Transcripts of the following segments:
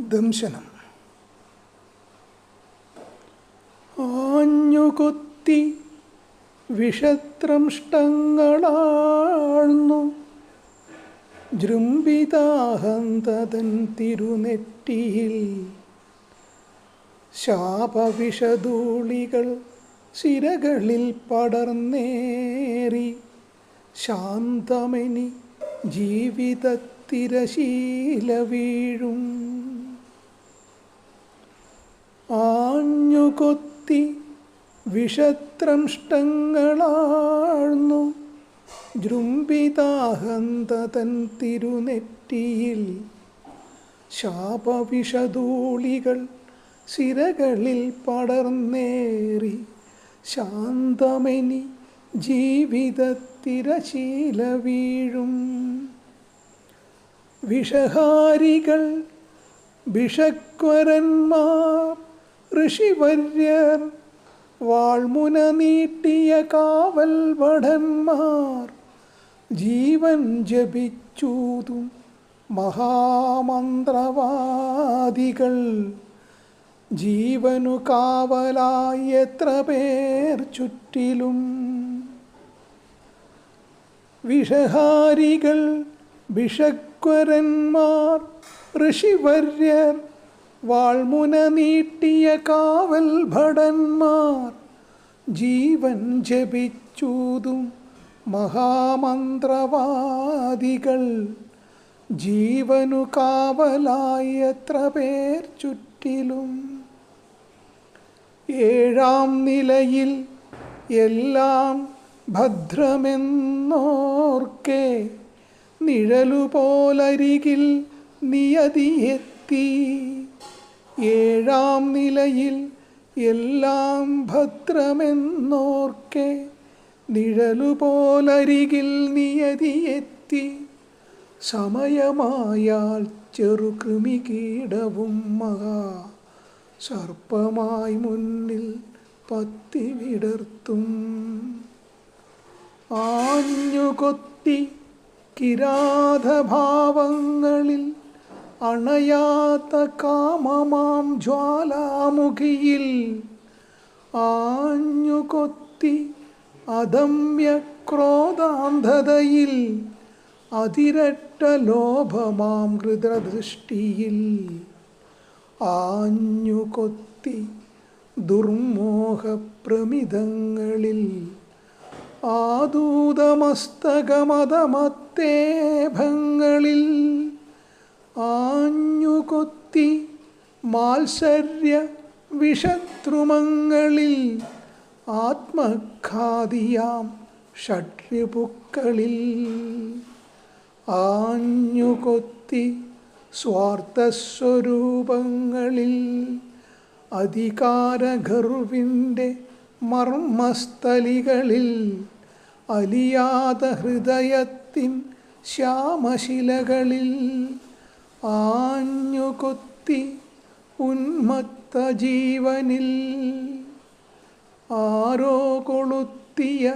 ദംശനം. ആഞ്ഞുകൊത്തി വിഷത്രംഷ്ടങ്ങളാഴ്ന്നു ജൃംഭിതാഹന്തതൻ തിരുനെറ്റിയിൽ ശാപവിഷധൂളികൾ ശിരകളിൽ പടർന്നേറി. ശാന്തമനി ജീവിതത്തിരശീല വീഴും. ആഞ്ഞുകൊത്തി വിഷത്രംഷ്ടങ്ങളാഴ്ന്നു ജൃംഭിതാഹന്തതൻ തിരുനെറ്റിയിൽ ശാപവിഷധൂളികൾ സിരകളിൽ പടർന്നേറി. ശാന്തമനി ജീവിതത്തിരശീല വീഴും വിഷഹാരികൾ ഭിഷക്വരന്മാർ ഋഷിവര്യർ വാൾമുന നീട്ടിയ കാവൽ ഭടന്മാർ ജീവൻ ജപിച്ചൂതും മഹാമന്ത്രവാദികൾ. ജീവനു കാവലായി എത്ര പേർ ചുറ്റിലും. വിഷഹാരികൾ ഭിഷക്വരന്മാർ ഋഷിവര്യർ വാൾമുന നീട്ടിയ കാവൽ ഭടന്മാർ ജീവൻ ജപിച്ചൂതും മഹാമന്ത്രവാദികൾ. ജീവനു കാവലായി എത്ര പേർ ചുറ്റിലും. ഏഴാം നിലയിൽ എല്ലാം ഭദ്രമെന്നോർക്കെ നിഴലുപോലരികിൽ നിയതിയെത്തി. ഏഴാം നിലയിൽ എല്ലാം ഭദ്രമെന്നോർക്കെ നിഴലുപോലരികിൽ നിയതിയെത്തി. സമയമായാൽ ചെറുകൃമികീടവും മഹാ. സർപ്പമായി മുന്നിൽ പത്തി വിടർത്തും ആഞ്ഞുകൊത്തി കിരാതഭാവങ്ങളിൽ അണയാത്ത കാമമാം ജ്വാലാമുഖിയിൽ ആഞ്ഞുകൊത്തി അദമ്യ ക്രോധാന്ധതയിൽ അതിരട്ട ലോഭമാം ഹൃദൃഷ്ടിയിൽ ആഞ്ഞുകൊത്തി ദുർമോഹപ്രമിതങ്ങളിൽ ആദൂതമസ്തകമതമത്തേഭങ്ങളിൽ ആഞ്ഞുകൊത്തി മാത്സര്യ വിഷത്രുമങ്ങളിൽ ആത്മഖാദിയാം ഷട്രിപുക്കളിൽ ആഞ്ഞുകൊത്തി സ്വാർത്ഥസ്വരൂപങ്ങളിൽ അധികാരഗർവിന്റെ മർമ്മസ്ഥലികളിൽ അലിയാത ഹൃദയത്തിൻ ശ്യാമശിലകളിൽ ആഞ്ഞുകൊത്തി ഉന്മത്ത ജീവനിൽ ആരോ കൊളുത്തിയ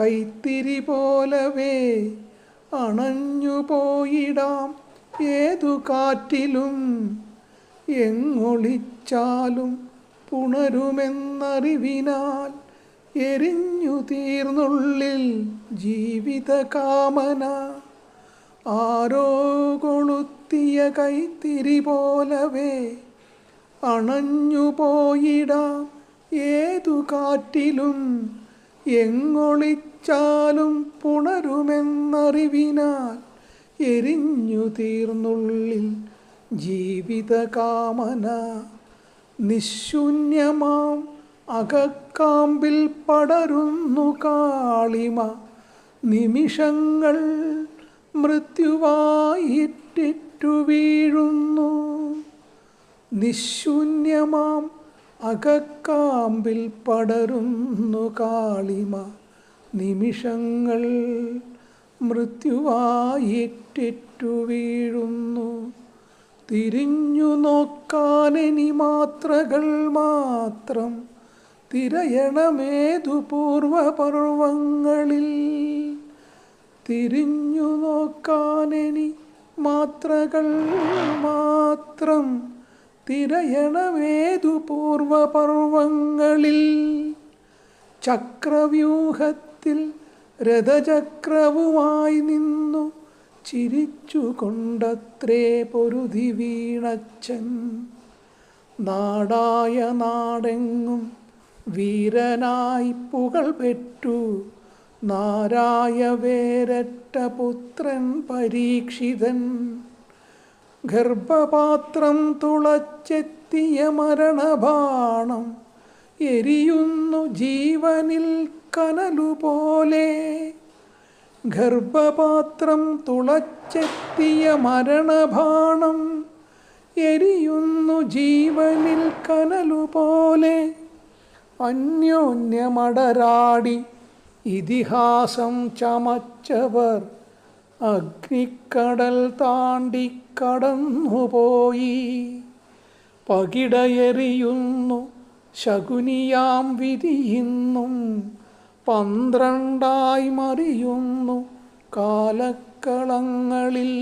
കൈത്തിരി പോലവേ അണഞ്ഞുപോയിടാം ഏതു കാറ്റിലും എങ്ങൊളിച്ചാലും പുണരുമെന്നറിവിനാൽ എരിഞ്ഞു തീർന്നുള്ളിൽ ജീവിതകാമന. ആരോ കൊളുത്തിയ കൈത്തിരി പോലവേ അണഞ്ഞുപോയിടാം ഏതു കാറ്റിലും എങ്ങൊളിച്ചാലും പുണരുമെന്നറിവിനാൽ എരിഞ്ഞു തീർന്നുള്ളിൽ ജീവിതകാമന. നിശൂന്യമാം അകക്കാമ്പിൽ പടരുന്നു കാളിമ. നിമിഷങ്ങൾ മൃത്യുവായിട്ടിട്ടു വീഴുന്നു. നിശൂന്യമാം അകക്കാമ്പിൽ പടരുന്നു കാളിമ. നിമിഷങ്ങൾ മൃത്യുവായിട്ടിറ്റു വീഴുന്നു. തിരിഞ്ഞു നോക്കാനെനി മാത്രകൾ മാത്രം തിരയണമേതു പൂർവപർവങ്ങളിൽ തിരിഞ്ഞു നോക്കാനെനി മാത്രകൾ മാത്രം തിരയണമേതു പൂർവപർവങ്ങളിൽ ചക്രവ്യൂഹത്തിൽ രഥചക്രവുമായി നിന്നു ചിരിച്ചു കൊണ്ടത്രേ പൊരുതി വീണച്ചൻ നാടായ നാടെങ്ങും വീരനായി പുകൾ പെറ്റു നാരായ വേരറ്റ പുത്രൻ പരീക്ഷിതൻ. ഗർഭപാത്രം തുളച്ചെത്തിയ മരണബാണം എരിയുന്നു ജീവനിൽ കനലുപോലെ. ഗർഭപാത്രം തുളച്ചെത്തിയ മരണബാണം എരിയുന്നു ജീവനിൽ കനലുപോലെ. അന്യോന്യമടരാടി ഇതിഹാസം ചമച്ചവർ അഗ്നിക്കടൽ താണ്ടി കടന്നുപോയി. പകിടയെറിയുന്നു ശകുനിയാം വിധിയിന്നും പന്ത്രണ്ടായി മറിയുന്നു കാലക്കളങ്ങളിൽ.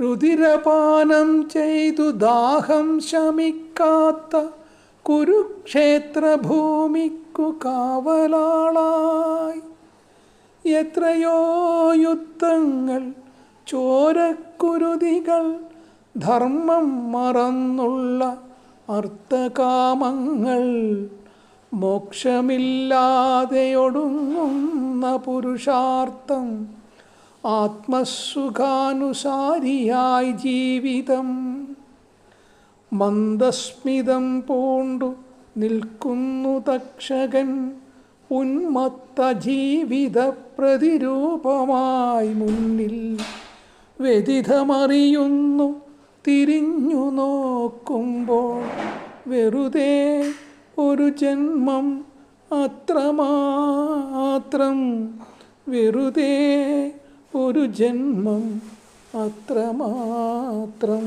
രുതിരപാനം ചെയ്തു ദാഹം ശമിക്കാത്ത കുരുക്ഷേത്ര ഭൂമിക്കു കാവലാളായി. എത്രയോ യുദ്ധങ്ങൾ ചോരക്കുരുതികൾ ധർമ്മം മറന്നുള്ള അർത്ഥകാമങ്ങൾ മോക്ഷമില്ലാതെയൊടുങ്ങുന്ന പുരുഷാർത്ഥം ആത്മസുഖാനുസാരിയായി ജീവിതം മന്ദസ്മിതം പൂണ്ടു നിൽക്കുന്നു തക്ഷകൻ ഉന്മത്ത ജീവിത പ്രതിരൂപമായി മുന്നിൽ വ്യതിതമറിയുന്നു തിരിഞ്ഞു നോക്കുമ്പോൾ വെറുതെ ഒരു ജന്മം അത്രമാത്രം വെറുതെ ഒരു ജന്മം അത്രമാത്രം.